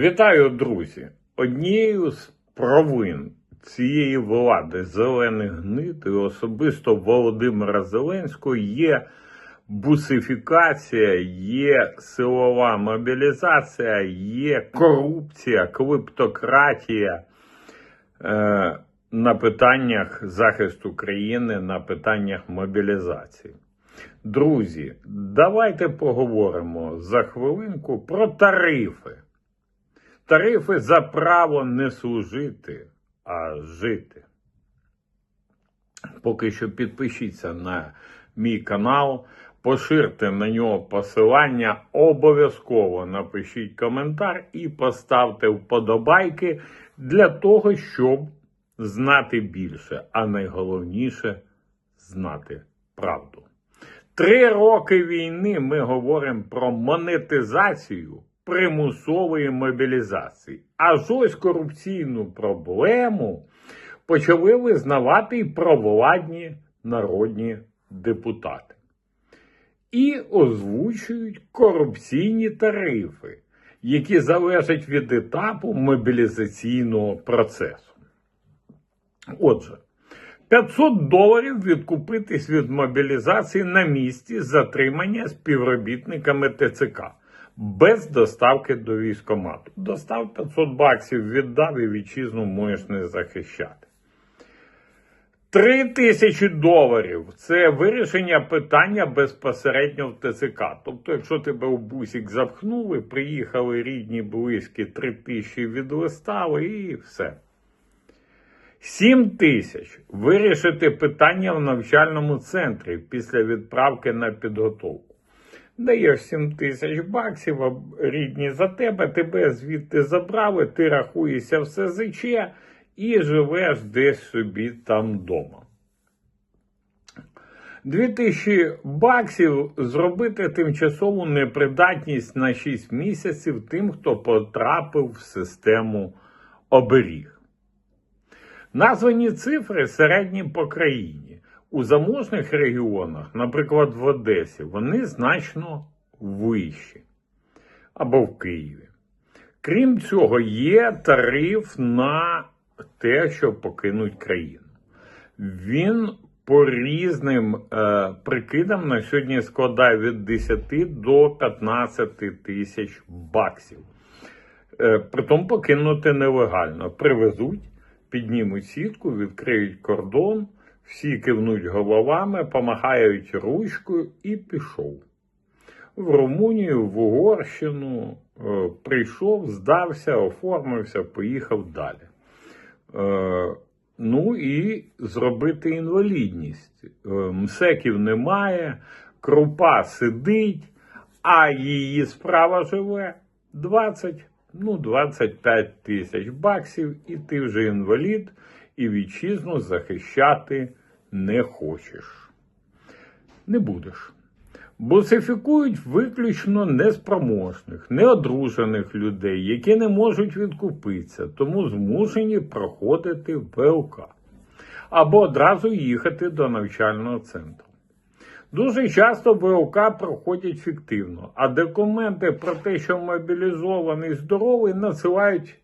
Вітаю, друзі! Однією з провин цієї влади зелених гнид і особисто Володимира Зеленського є бусифікація, є силова мобілізація, є корупція, клептократія е, на питаннях захисту країни, на питаннях мобілізації. Друзі, давайте поговоримо за хвилинку про тарифи. Тарифи за право не служити, а жити. Поки що підпишіться на мій канал, поширте на нього посилання, обов'язково напишіть коментар і поставте вподобайки для того, щоб знати більше, а найголовніше знати правду. Три роки війни ми говоримо про монетизацію примусової мобілізації. Аж ось корупційну проблему почали визнавати і провладні народні депутати. І озвучують корупційні тарифи, які залежать від етапу мобілізаційного процесу. Отже, 500 доларів відкупитись від мобілізації на місці затримання співробітниками ТЦК без доставки до військомату. Достав 500 баксів, віддав і вітчизну можеш не захищати. 3 тисячі доларів це вирішення питання безпосередньо в ТЦК. Тобто, якщо тебе у бусик запхнули, приїхали рідні, близькі, 3 тисячі відлистали і все. 7 тисяч вирішити питання в навчальному центрі після відправки на підготовку. Даєш 7 тисяч баксів, рідні за тебе, тебе звідти забрали, ти рахуєшся в СЗЧ і живеш десь собі там вдома. 2000 баксів зробити тимчасову непридатність на 6 місяців тим, хто потрапив в систему оберіг. Названі цифри середні по країні. У заможних регіонах, наприклад, в Одесі, вони значно вищі або в Києві. Крім цього, є тариф на те, щоб покинуть країну. Він по різним е, прикидам на сьогодні складає від 10 до 15 тисяч баксів. Е, притом покинути нелегально. Привезуть, піднімуть сітку, відкриють кордон, всі кивнуть головами, помахають ручкою і пішов. В Румунію, в Угорщину е, прийшов, здався, оформився, поїхав далі. Е, ну і зробити інвалідність. Е, Мсеків немає, крупа сидить, а її справа живе 20, ну 25 тисяч баксів, і ти вже інвалід, і вітчизну захищати не хочеш. Не будеш. Бусифікують виключно неспроможних, неодружених людей, які не можуть відкупитися, тому змушені проходити ВЛК або одразу їхати до навчального центру. Дуже часто ВЛК проходять фіктивно, а документи про те, що мобілізований здоровий, надсилають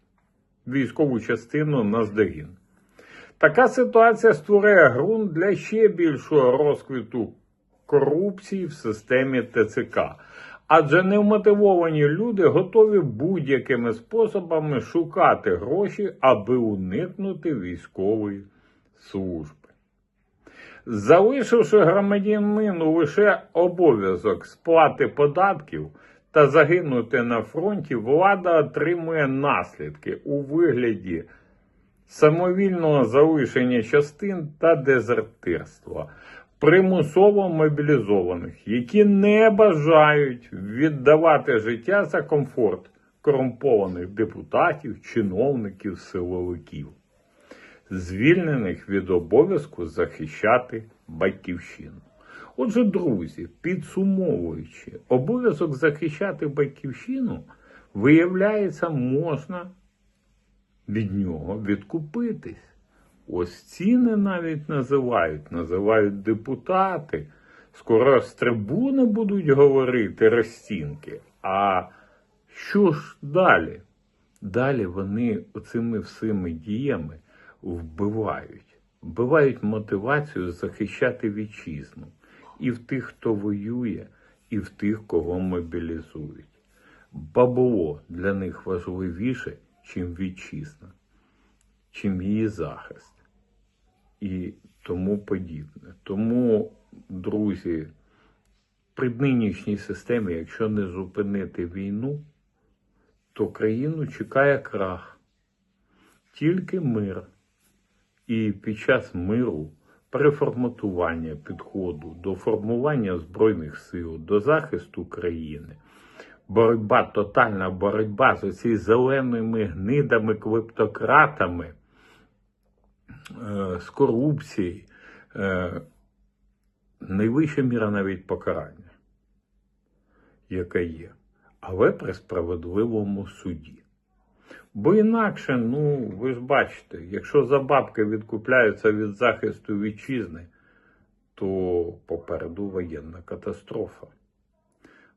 військову частину на здогін. Така ситуація створює ґрунт для ще більшого розквіту корупції в системі ТЦК. Адже невмотивовані люди готові будь-якими способами шукати гроші, аби уникнути військової служби. Залишивши громадянину лише обов'язок сплати податків та загинути на фронті, влада отримує наслідки у вигляді самовільного залишення частин та дезертирства, примусово мобілізованих, які не бажають віддавати життя за комфорт корумпованих депутатів, чиновників, силовиків, звільнених від обов'язку захищати батьківщину. Отже, друзі, підсумовуючи, обов'язок захищати батьківщину, виявляється, можна від нього відкупитись. Ось ціни навіть називають, називають депутати. Скоро з трибуни будуть говорити розцінки. А що ж далі? Далі вони оцими всіми діями вбивають, вбивають мотивацію захищати вітчизну і в тих, хто воює, і в тих, кого мобілізують. Бабло для них важливіше, чим вітчизна, чим її захист і тому подібне. Тому, друзі, при нинішній системі, якщо не зупинити війну, то країну чекає крах. Тільки мир. І під час миру переформатування підходу до формування Збройних сил, до захисту країни, боротьба, тотальна боротьба з оці зеленими гнидами, клептократами, е, з корупцією, е, найвища міра навіть покарання, яка є, але при справедливому суді. Бо інакше, ну, ви ж бачите, якщо за бабки відкупляються від захисту вітчизни, то попереду воєнна катастрофа.